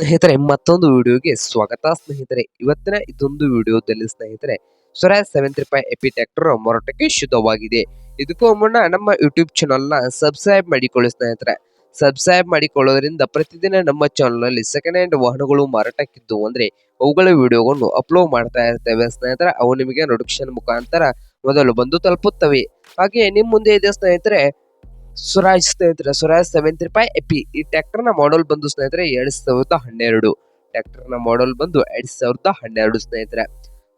ಸ್ನೇಹಿತರೆ, ಮತ್ತೊಂದು ವಿಡಿಯೋಗೆ ಸ್ವಾಗತ. ಸ್ನೇಹಿತರೆ, ಇವತ್ತಿನ ಇದೊಂದು ವಿಡಿಯೋದಲ್ಲಿ ಸ್ನೇಹಿತರೆ ಸ್ವರಾಜ್ ಸೆವೆನ್ ರೂಪಾಯಿ ಎಪಿ ಟ್ಯಾಕ್ಟರ್ ಮಾರಾಟಕ್ಕೆ ಶುದ್ಧವಾಗಿದೆ. ಇದಕ್ಕೂ ಮುನ್ನ ನಮ್ಮ ಯೂಟ್ಯೂಬ್ ಚಾನಲ್ನ ಸಬ್ಸ್ಕ್ರೈಬ್ ಮಾಡಿಕೊಳ್ಳಿ ಸ್ನೇಹಿತರೆ. ಸಬ್ಸ್ಕ್ರೈಬ್ ಮಾಡಿಕೊಳ್ಳೋದ್ರಿಂದ ಪ್ರತಿದಿನ ನಮ್ಮ ಚಾನಲ್ನಲ್ಲಿ ಸೆಕೆಂಡ್ ಹ್ಯಾಂಡ್ ವಾಹನಗಳು ಮಾರಾಟಕ್ಕಿದ್ದು ಅಂದ್ರೆ ಅವುಗಳ ವಿಡಿಯೋಗಳನ್ನು ಅಪ್ಲೋಡ್ ಮಾಡ್ತಾ ಇರ್ತೇವೆ ಸ್ನೇಹಿತರೆ. ಅವು ನಿಮಗೆ ನೋಟಿಫಿಕೇಶನ್ ಮುಖಾಂತರ ಮೊದಲು ಬಂದು ತಲುಪುತ್ತವೆ. ಹಾಗೆ ನಿಮ್ಮ ಮುಂದೆ ಇದೆ ಸ್ನೇಹಿತರೆ ಸ್ವರಾಜ್ ಸ್ನೇಹಿತರೆ ಸ್ವರಾಜ್ ಸೆವೆನ್ ರೂಪಾಯಿ, ಎಪಿ, ಈ ಟ್ರ್ಯಾಕ್ಟರ್ನ ಮಾಡಲ್ ಬಂದು ಸ್ನೇಹಿತರೆ ಎರಡ್ ಸಾವಿರದ ಹನ್ನೆರಡು. ಟ್ರ್ಯಾಕ್ಟರ್ನ ಮಾಡಲ್ ಬಂದು ಎರಡ್ ಸಾವಿರದ ಹನ್ನೆರಡು ಸ್ನೇಹಿತರೆ.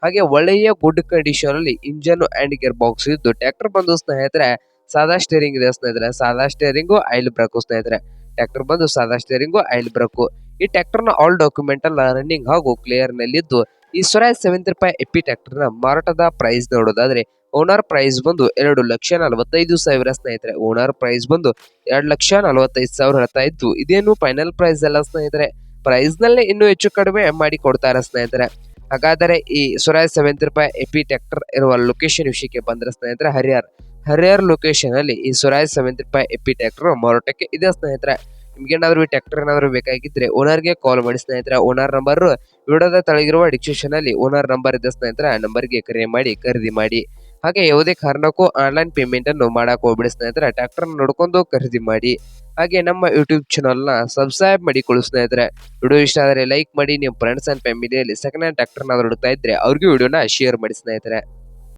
ಹಾಗೆ ಒಳ್ಳೆಯ ಗುಡ್ ಕಂಡೀಷನ್ ಅಲ್ಲಿ ಇಂಜನ್ ಅಂಡ್ ಗೇರ್ ಬಾಕ್ಸ್ ಇದ್ದು ಟ್ರ್ಯಾಕ್ಟರ್ ಬಂದು ಸ್ನೇಹಿತರೆ, ಸಾದಾ ಸ್ಟೇರಿಂಗ್ ಇದೆ ಸ್ನೇಹಿತರೆ. ಸಾದಾ ಸ್ಟೇರಿಂಗು ಆಯಿಲ್ ಬ್ರೇಕು ಸ್ನೇಹಿತರೆ. ಟ್ರ್ಯಾಕ್ಟರ್ ಬಂದು ಸಾದಾ ಸ್ಟೇರಿಂಗು ಆಯಿಲ್ ಬ್ರೇಕು ಈ ಟ್ರ್ಯಾಕ್ಟರ್ನ ಆಲ್ ಡಾಕ್ಯುಮೆಂಟ್ ಎಲ್ಲ ರನ್ನಿಂಗ್ ಹಾಗೂ ಕ್ಲಿಯರ್ ನಲ್ಲಿದ್ದು ಈ ಸ್ವರಾಜ್ ಸೆವೆನ್ ರೂಪಾಯಿ ಎಪಿ ಟ್ರ್ಯಾಕ್ಟರ್ನ ಮಾರಾಟದ ಪ್ರೈಸ್ ನೋಡೋದಾದ್ರೆ ಓನರ್ ಪ್ರೈಸ್ ಬಂದು ಎರಡು ಲಕ್ಷ ನಲವತ್ತೈದು ಸಾವಿರ ಸ್ನೇಹಿತರೆ. ಓನರ್ ಪ್ರೈಸ್ ಬಂದು ಎರಡು ಲಕ್ಷ ನಲವತ್ತೈದು ಸಾವಿರ ಹೇಳ್ತಾ ಇದ್ದು, ಇದೇನು ಫೈನಲ್ ಪ್ರೈಸ್ ಅಲ್ಲ ಸ್ನೇಹಿತರೆ. ಪ್ರೈಸ್ ನಲ್ಲೇ ಇನ್ನೂ ಹೆಚ್ಚು ಕಡಿಮೆ ಮಾಡಿ ಕೊಡ್ತಾರೆ ಸ್ನೇಹಿತರೆ. ಹಾಗಾದರೆ ಈ ಸ್ವರಾಜ್ ಸೆವೆನ್ ರೂಪಾಯಿ ಎಪಿ ಟ್ರ್ಯಾಕ್ಟರ್ ಇರುವ ಲೊಕೇಶನ್ ವಿಷಯಕ್ಕೆ ಬಂದ್ರೆ ಸ್ನೇಹಿತರೆ, ಹರಿಹರ್. ಹರಿಹರ್ ಲೊಕೇಶನ್ ಅಲ್ಲಿ ಈ ಸ್ವರಾಜ್ ಸೆವೆನ್ ರೂಪಾಯಿ ಎಪಿ ಟ್ರ್ಯಾಕ್ಟರ್ ಮಾರಾಟಕ್ಕೆ ಇದೆ ಸ್ನೇಹಿತರೆ. ನಿಮ್ಗೆ ಏನಾದ್ರು ಈ ಟ್ರ್ಯಾಕ್ಟರ್ ಏನಾದ್ರು ಬೇಕಾಗಿದ್ರೆ ಓನರ್ಗೆ ಕಾಲ್ ಮಾಡಿ ಸ್ನೇಹಿತರೆ ಓನರ್ ನಂಬರ್ ವಿಡಿಯೋದ ತಳಗಿರುವ ಡಿಸ್ಕ್ರಿಪ್ಷನ್ ಅಲ್ಲಿ ಓನರ್ ನಂಬರ್ ಇದೆ ಸ್ನೇಹಿತರೆ ನಂಬರ್ಗೆ ಕರೆ ಮಾಡಿ, ಖರೀದಿ ಮಾಡಿ. ಹಾಗೆ ಯಾವುದೇ ಕಾರಣಕ್ಕೂ ಆನ್ಲೈನ್ ಪೇಮೆಂಟ್ ಅನ್ನು ಮಾಡಕ್ ಹೋಗ್ಬಿಡಿ ಸ್ನೇಹಿತರೆ ಟ್ರ್ಯಾಕ್ಟರ್ ನೋಡ್ಕೊಂಡು ಖರೀದಿ ಮಾಡಿ. ಹಾಗೆ ನಮ್ಮ ಯೂಟ್ಯೂಬ್ ಚಾನಲ್ನ ಸಬ್ಸ್ಕ್ರೈಬ್ ಮಾಡಿಕೊಳ್ಳಿ ಸ್ನೇಹಿತರೆ. ವಿಡಿಯೋ ಇಷ್ಟ ಆದರೆ ಲೈಕ್ ಮಾಡಿ ನಿಮ್ಮ ಫ್ರೆಂಡ್ಸ್ ಅಂಡ್ ಫ್ಯಾಮಿಲಿಯಲ್ಲಿ ಸೆಕೆಂಡ್ ಹ್ಯಾಂಡ್ ಟ್ರ್ಯಾಕ್ಟರ್ ಹುಡುಕ್ತಾ ಇದ್ರೆ ಅವ್ರಿಗೂ ವಿಡಿಯೋನ ಶೇರ್ ಮಾಡಿ ಸ್ನೇಹಿತರೆ.